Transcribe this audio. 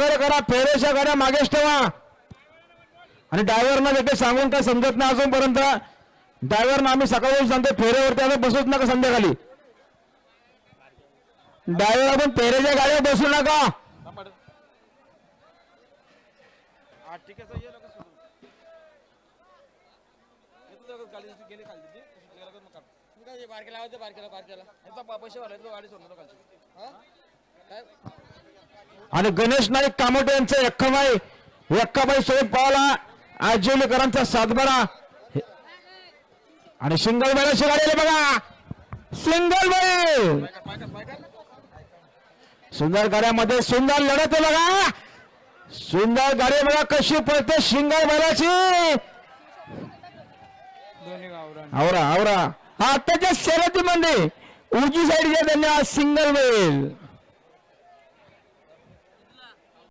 सहकार्य करा फेरेशा गाड्या मागेच ठेवा. आणि ड्रायव्हरना देखील सांगून काय समजत नाही अजूनपर्यंत. ड्रायव्हरना आम्ही सकाळी सांगतो फेऱ्यावरती आता बसूच नका संध्याकाळी. ड्रायव्हर आपण फेऱ्याच्या गाड्या बसू नका. बारकेला बारकेला? बारकेला पैसे वाला गाडी सोडणार आणि गणेश नाईक कामोटे यांचं यक्काबाई यक्काबाई सोबत पावला आजिवलीकरांचा सातबारा. आणि सिंगल बैलाची गाडी बघा. सिंगल बैल. सुंदर गाड्यामध्ये सुंदर लढत आहे बघा. सुंदर गाडी बघा कशी पळते सिंगल बैलाची. आवरा आवरा. हा त्याच्या शर्यतीमध्ये उजी साईडच्या त्यांनी आज सिंगल बैल.